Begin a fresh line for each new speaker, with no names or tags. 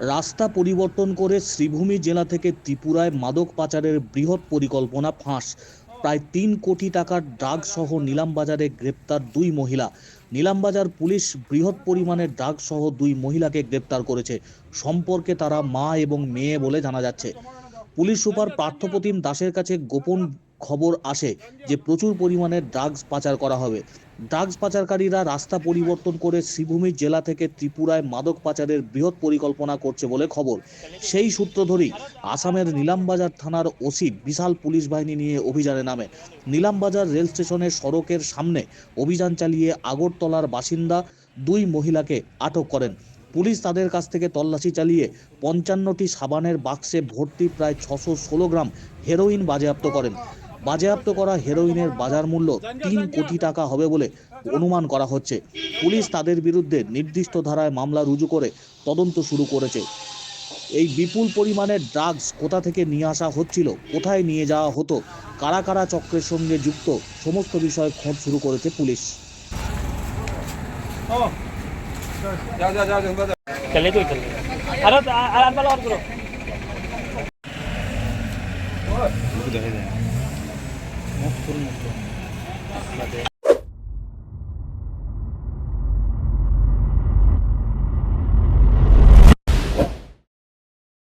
রাস্তা পরিবর্তন করে শ্রীভূমি জেলা থেকে ত্রিপুরায় মাদক পাচারের বৃহৎ পরিকল্পনা ফাঁস। প্রায় তিন কোটি টাকার ড্রাগ সহ নিলামবাজারে গ্রেপ্তার দুই মহিলা। নিলামবাজার পুলিশ বৃহৎ পরিমাণে ড্রাগ সহ দুই মহিলাকে গ্রেপ্তার করেছে। সম্পর্কে তারা মা এবং মেয়ে বলে জানা যাচ্ছে। পুলিশ সুপার পার্থপ্রতিম দাসের কাছে গোপন খবর আসে যে প্রচুর পরিমাণে ড্রাগস পাচার করা হবে। ড্রাগস পাচারকারীরা রাস্তা পরিবর্তন করে শ্রীভূমি জেলা থেকে ত্রিপুরায় মাদক পাচারের বৃহৎ পরিকল্পনা করছে বলে খবর। সেই সূত্র ধরেই আসামের নিলামবাজার থানার ওসি বিশাল পুলিশ বাহিনী নিয়ে অভিযানে নামে। নিলামবাজার রেল স্টেশনের সড়কের সামনে অভিযান চালিয়ে আগরতলার বাসিন্দা দুই মহিলাকে আটক করেন। পুলিশ তাদের কাছ থেকে তল্লাশি চালিয়ে পঞ্চান্নটি সাবানের বাক্সে ভর্তি প্রায় ছশো ষোলো গ্রাম হেরোইন বাজেয়াপ্ত করেন। বাজেয়াপ্ত করা হেরোইনের বাজার মূল্য তিন কোটি টাকা হবে বলে অনুমান করা হচ্ছে পুলিশ তাদের বিরুদ্ধে নির্দিষ্ট ধারায় মামলা রুজু করে তদন্ত শুরু করেছে এই বিপুল পরিমাণের ড্রাগস কোথা থেকে নিয়ে আসা হচ্ছিল কোথায় নিয়ে যাওয়া হতো কারা কারা চক্রের সঙ্গে যুক্ত সমস্ত বিষয়ে খোঁজ শুরু করেছে পুলিশ
মুখ